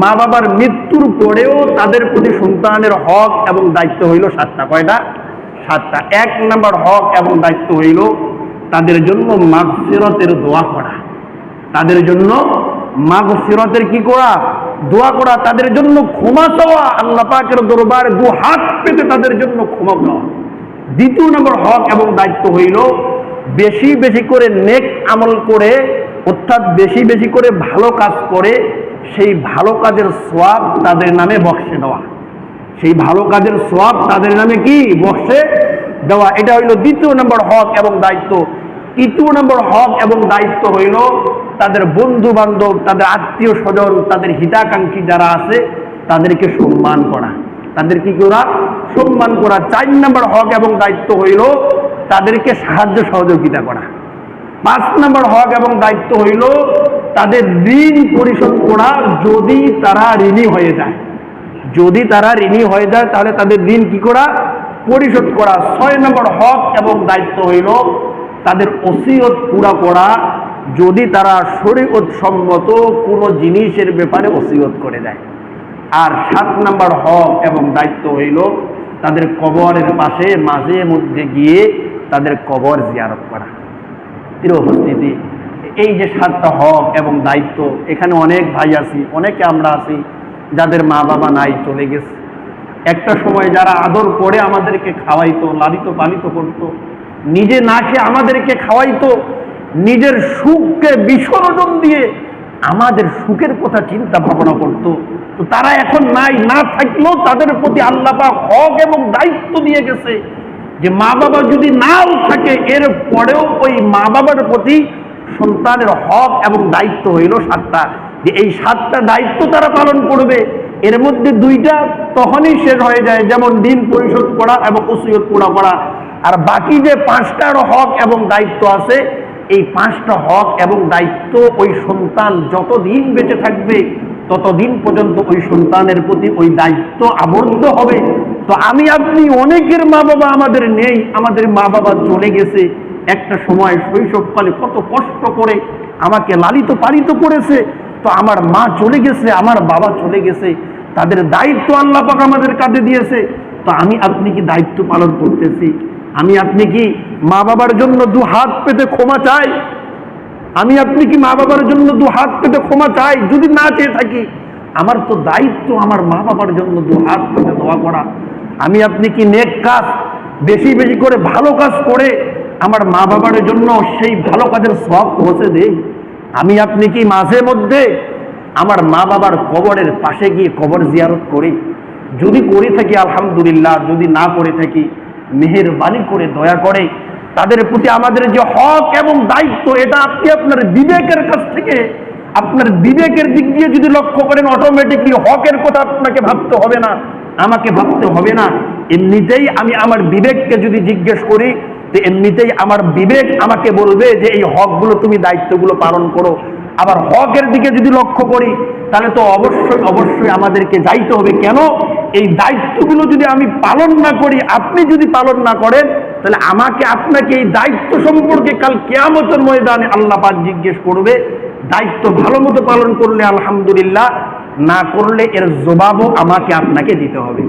মা বাবার মৃত্যুর পরেও তাদের প্রতি সন্তানের হক এবং দায়িত্ব হইল সাতটা। কয়টা? সাতটা। এক নাম্বার হক এবং দায়িত্ব হইল তাদের জন্য মাগফিরতের দোয়া করা। তাদের জন্য মাগফিরতের কি করা? দোয়া করা। তাদের জন্য ক্ষমা চাওয়া। আল্লাহ পাকের দরবারে দু হাত পেতে তাদের জন্য ক্ষমা চাওয়া। দ্বিতীয় নম্বর হক এবং দায়িত্ব হইল বেশি বেশি করে নেক আমল করে, অর্থাৎ বেশি বেশি করে ভালো কাজ করে সেই ভালো কাজের সোয়াব তাদের নামে বক্সে দেওয়া। সেই ভালো কাজের সোয়াব তাদের নামে কি? বক্সে দেওয়া। এটা হইল দ্বিতীয় নম্বর হক এবং দায়িত্ব। তৃতীয় নম্বর হক এবং দায়িত্ব হইল তাদের বন্ধু বান্ধব তাদের আত্মীয় স্বজন, তাদের হিতাকাঙ্ক্ষী যারা আছে, তাদেরকে সম্মান করা। তাদের কি করা? সম্মান করা। চার নম্বর হক এবং দায়িত্ব হইল তাদেরকে সাহায্য সহযোগিতা করা। পাঁচ নম্বর হক এবং দায়িত্ব হইল তাদের ঋণ পরিশোধ করা যদি তারা ঋণী হয়ে যায়। যদি তারা ঋণী হয়ে যায়, তাহলে তাদের ঋণ কি করা? পরিশোধ করা। ছয় নম্বর হক এবং দায়িত্ব হইল তাদের ওসিয়ত পুরা করা। যদি তারা শরীয়ত সম্মত কোনো জিনিসের ব্যাপারে ওসিয়ত করে দেয়। আর সাত নম্বর হক এবং দায়িত্ব হইল তাদের কবরের পাশে, মাঝে মধ্যে গিয়ে তাদের কবর জিয়ারত করা। প্রিয় উপস্থিতি। এই যে সাতটা হক এবং দায়িত্ব, এখানে অনেক ভাই আছি, অনেকে আমরা আছি, যাদের মা বাবা নাই, চলে গেছে। একটা সময় যারা আদর করে আমাদেরকে খাওয়াইতো, লালিত পালিত করতো, নিজে না খেয়ে আমাদেরকে খাওয়াইতো, নিজের সুখকে বিসর্জন দিয়ে আমাদের সুখের কথা চিন্তা ভাবনা করতো। তো তারা এখন নাই, না থাকলেও তাদের প্রতি আল্লাপা হক এবং দায়িত্ব দিয়ে গেছে। যে মা বাবা যদি নাও থাকে, এর পরেও ওই মা বাবার প্রতি সন্তানের হক এবং দায়িত্ব হইল সাতটা। যে এই সাতটা দায়িত্ব তারা পালন করবে। এর মধ্যে দুইটা তখনই শেষ হয়ে যায়, যেমন দিন পরিশোধ করা এবং ওসিয়ত পুরা করা। আর বাকি যে পাঁচটার হক এবং দায়িত্ব আছে, এই পাঁচটা হক এবং দায়িত্ব ওই সন্তান যতদিন বেঁচে থাকবে, ততদিন পর্যন্ত ওই সন্তানের প্রতি ওই দায়িত্ব আবদ্ধ হবে। তো আমি, আপনি অনেকের মা বাবা আমাদের নেই, আমাদের মা বাবা চলে গেছে একটা সময় শৈশবকালে কত কষ্ট করে আমাকে লালিত পালিত করেছে। তো আমার মা চলে গেছে, আমার বাবা চলে গেছে, তাদের দায়িত্ব আল্লাহ পাক আমাদের কাঁধে দিয়েছে। তো আমি, আপনি কি দায়িত্ব পালন করতেছি? আমি, আপনি কি মা বাবার জন্য দু হাত পেতে ক্ষমা চাই? আমি, আপনি কি মা বাবার জন্য দু হাত পেতে ক্ষমা চাই? যদি না চেয়ে থাকি, আমার তো দায়িত্ব আমার মা বাবার জন্য দু হাত পেতে দোয়া করা। আমি আপনি কি নেক কাজ, বেশি বেশি করে ভালো কাজ করে আমার মা বাবার জন্য সেই ভালো কাজের সব পৌঁছে দেই? আমি আপনি কি মাঝে মধ্যে আমার মা বাবার কবরের পাশে গিয়ে কবর জিয়ারত করি? যদি করে থাকি, আলহামদুলিল্লাহ, যদি না করে থাকি, মেহেরবানি করে, দয়া করে, তাদের প্রতি আমাদের যে হক এবং দায়িত্ব, এটা আপনি আপনার বিবেকের কাছ থেকে, আপনার বিবেকের দিক দিয়ে যদি লক্ষ্য করেন অটোমেটিকলি হকের কথা আপনাকে ভাবতে হবে না। আমাকে ভাবতে হবে না। এমনিতেই আমি আমার বিবেককে যদি জিজ্ঞেস করি, তো এমনিতেই আমার বিবেক আমাকে বলবে যে এই হকগুলো তুমি দায়িত্বগুলো পালন করো। আবার হকের দিকে যদি লক্ষ্য করি, তাহলে তো অবশ্যই অবশ্যই আমাদেরকে যাইতে হবে। কেন? এই দায়িত্বগুলো যদি আমি পালন না করি, আপনি যদি পালন না করেন, তাহলে আমাকে আপনাকে এই দায়িত্ব সম্পর্কে কাল কেয়ামতের ময়দানে আল্লাহ জিজ্ঞেস করবে। দায়িত্ব ভালো মতো পালন করলে আলহামদুলিল্লাহ না করলে এর জবাবও আমাকে আপনাকে দিতে হবে।